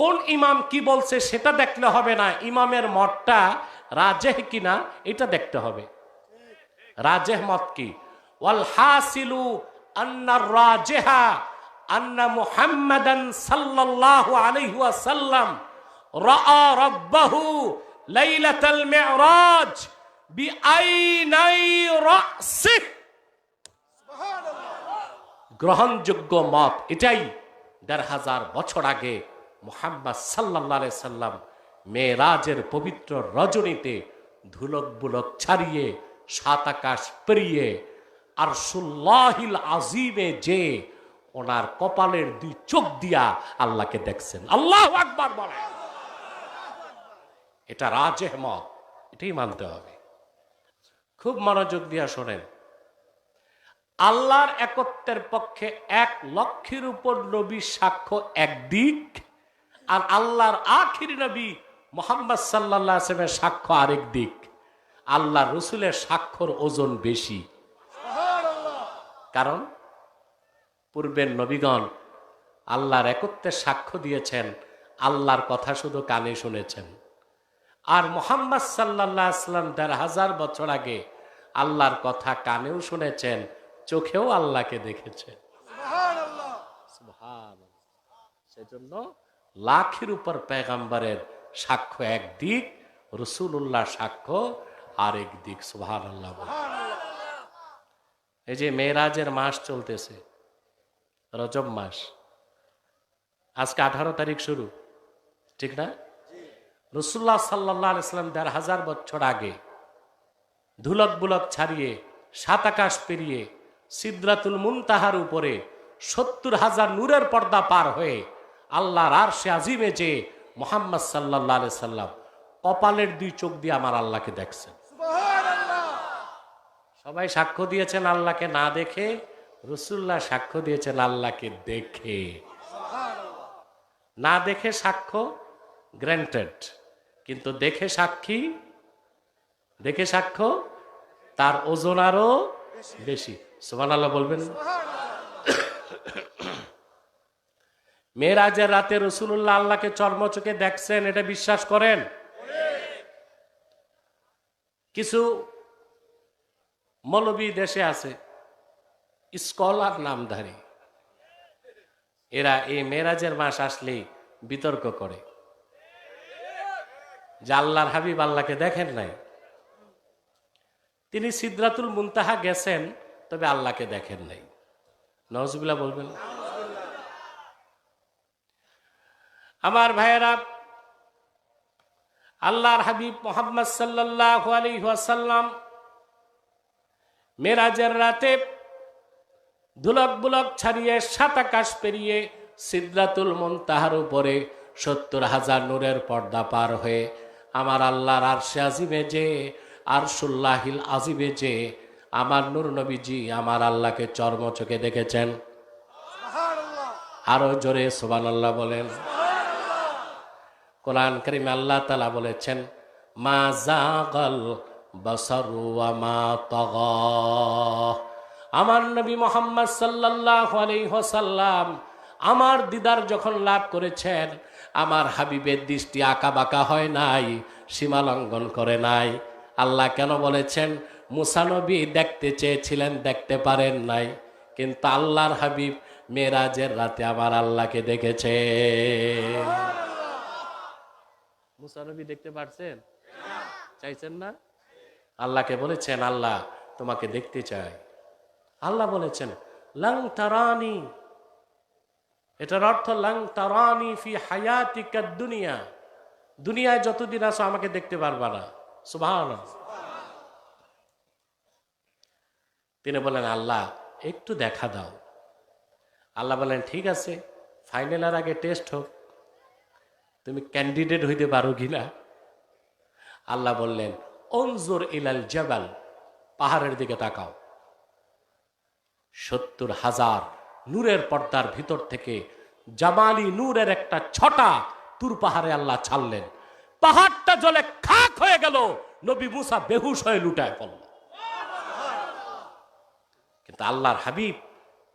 কোন ইমাম কি বলছে সেটা দেখলে হবে না, ইমামের মতটা রাজেহ কিনা এটা দেখতে হবে। রাজেহ মত কি? ওয়াল হাসিলু আন্না রাজেহা আন্না মুহাম্মাদান সাল্লাল্লাহু আলাইহি ওয়াসাল্লাম রাআ রাব্বাহু লাইলাতাল মিরাজ বিআইনাই রাসিহ। গ্রহণযোগ্য মত এটাই দেড় হাজার বছর আগে মোহাম্মদ সাল্লাহ সাল্লাম মেয়েরাজের পবিত্র রজনীতে ধুলক বুলক ছাড়িয়ে, সাত আকাশ পেরিয়ে আর সুল্লাহিল আজিমে যে ওনার কপালের দুই চোখ দিয়া আল্লাহকে দেখছেন। আল্লাহ আকবার বলে এটা রাজেহ মত এটাই মানতে হবে। খুব মনোযোগ দিয়া শোনেন। আল্লাহর একত্বের পক্ষে এক লক্ষের উপর নবী সাক্ষ্য একদিক আর আল্লাহর আখির নবী মোহাম্মদ সাল্লাহ আসলামের সাক্ষ্য আরেক দিক। আল্লাহ রসুলের স্বাক্ষর ওজন বেশি। কারণ পূর্বের নবীগণ আল্লাহর একত্বের সাক্ষ্য দিয়েছেন আল্লাহর কথা শুধু কানে শুনেছেন। আর মোহাম্মদ সাল্লাহ আসলাম দেড় হাজার বছর আগে আল্লাহর কথা কানেও শুনেছেন চোখেও আল্লাহকে দেখেছেন। সেজন্য লাখের উপর পেগাম্বারের সাক্ষ্য একদিক রসুল্লাহ সাক্ষ্য আরেক দিক। সুহান এই যে মেয়েরাজের মাস চলতেছে, রজব মাস। আজকে আঠারো তারিখ শুরু, ঠিক না? রসুল্লাহ সাল্লাহ ইসলাম দেড় হাজার বছর আগে ধুলক বুলক ছাড়িয়ে, সাত আকাশ পেরিয়ে, সিদ্রাতুল মুনতাহার উপরে সত্তর হাজার নূরের পর্দা পার হয়ে আল্লাহর আর সে আজিমে যে মোহাম্মদ সাল্লাহ সাল্লাম কপালের দুই চোখ দিয়ে আমার আল্লাহকে দেখছেন। সবাই সাক্ষ্য দিয়েছেন আল্লাহকে না দেখে? রসুল্লাহ সাক্ষ্য দিয়েছেন আল্লাহকে দেখে। না দেখে সাক্ষ্য গ্র্যান্টেড কিন্তু দেখে সাক্ষী দেখে সাক্ষ্য তার ওজন আরও বেশি। সোমান আল্লাহ বলবেন মেয়েরাজের রাতে রসুল্লাহ আল্লাহকে চর্মচোখে দেখছেন, এটা বিশ্বাস করেন? কিছু মৌলবী দেশে আছে, স্কলার নামধারী। এরা এই মেয়েরাজের মাস আসলেই বিতর্ক করে। যে আল্লাহর হাবিব আল্লাহকে দেখেন নাই। তিনি সিদ্রাতুল মুনতাহা গেছেন, তবে আল্লাহকে দেখেন নাই। নজবুল্লাহ বলবেন। আমার ভাইয়েরা আল্লাহর হাবিব মোহাম্মদ সাল্লাহ মেরাজের রাতে ধুলক বুলক ছাড়িয়ে সাত আকাশ পেরিয়ে সিদ্রাতুল মুনতাহার উপরে সত্তর হাজার নূরের পর্দা পার হয়ে আমার আল্লাহর আরশে আজিবে যে আরশুল্লাহিল আজিবে যে আমার নূর নবীজি আমার আল্লাহকে চর্ম চোখে দেখেছেন আরও জোরে সোবান আল্লাহ বলেন। কোরআন করিম আল্লাহ তালা বলেছেন, মা জাগল তগা। আমার নবী মোহাম্মদ সাল্লাহ আলাইহসাল্লাম আমার দিদার যখন লাভ করেছেন, আমার হাবিবের দৃষ্টি আঁকা বাঁকা হয় নাই, সীমা লঙ্ঘন করে নাই। আল্লাহ কেন বলেছেন মুসানবী দেখতে চেয়েছিলেন, দেখতে পারেন নাই। কিন্তু আল্লাহর হাবিব মেরাজের রাতে আমার আল্লাহকে দেখেছে। মুসানবী দেখতে পারছেন? চাইছেন না? আল্লাহকে বলেছেন, আল্লাহ, তোমাকে দেখতে চাই। আল্লাহ বলেছেন, লং তারানি। এটার অর্থ, লং তারানি ফি হায়াতিকা দুনিয়া। দুনিয়ায় যতদিন আছো, আমাকে দেখতে পারবা না। সুভান তিনি বলেন, আল্লাহ, একটু দেখা দাও। আল্লাহ বলেন, ঠিক আছে ফাইনালের আগে টেস্ট হোক। তুমি ক্যান্ডিডেট হইতে পারো কিনা আল্লাহ বললেন, অনজোর ইলাল জবাল, পাহাড়ের দিকে তাকাও। সত্তর হাজার নূরের পর্দার ভিতর থেকে জামালি নূরের একটা ছটা তুর পাহাড়ে আল্লাহ ছাড়লেন। পাহাড়টা জলে খাক হয়ে গেল, নবী মুসা বেহুশ হয়ে লুটায় পড়ল। কিন্তু আল্লাহর হাবিব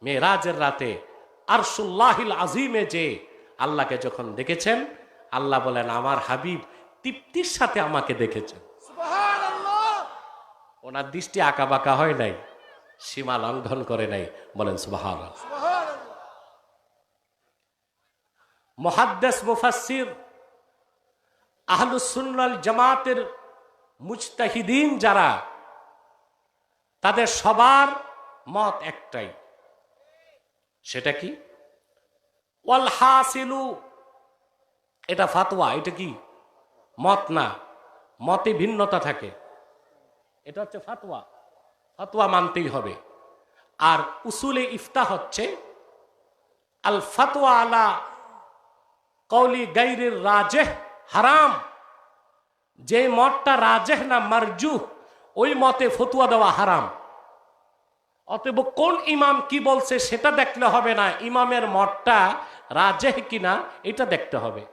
মেয়েরাজের রাতে আরশুল্লাহিল আজিমে যে আল্লাহকে যখন দেখেছেন আল্লাহ বলেন আমার হাবিব তৃপ্তির সাথে আমাকে দেখেছেন। ওনার দৃষ্টি আঁকা বাঁকা হয় নাই সীমা লঙ্ঘন করে নাই বলেন সুবাহ মহাদ্দেস মুফাসির আহলুসুন্নাল জামাতের মুজতাহিদিন যারা তাদের সবার মত একটাই সেটা কি? ওয়াল হাসিলু এটা ফাতোয়া এটা কি? মত না। মতে ভিন্নতা থাকে। এটা হচ্ছে ফাতোয়া ফাতোয়া মানতেই হবে। আর উসুলে ইফতা হচ্ছে আল ফাতোয়া আলা কৌলি গাইরের রাজেহ হারাম। যে মতটা রাজেহ না মারজু ওই মতে ফতুয়া দেওয়া হারাম। অতএব কোন ইমাম কি বলছে সেটা দেখলে হবে না। ইমামের মতটা রাজেহ কিনা, এটা দেখতে হবে।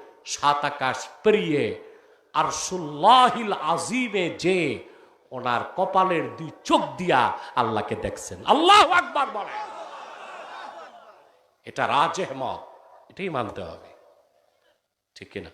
সাত আকাশ পেরিয়ে আর সুল্লাহিল আজিমে যে ওনার কপালের দুই চোখ দিয়া আল্লাহকে দেখছেন। আল্লাহ আকবার বলে এটা রাজ এটাই মানতে হবে। ঠিক কিনা?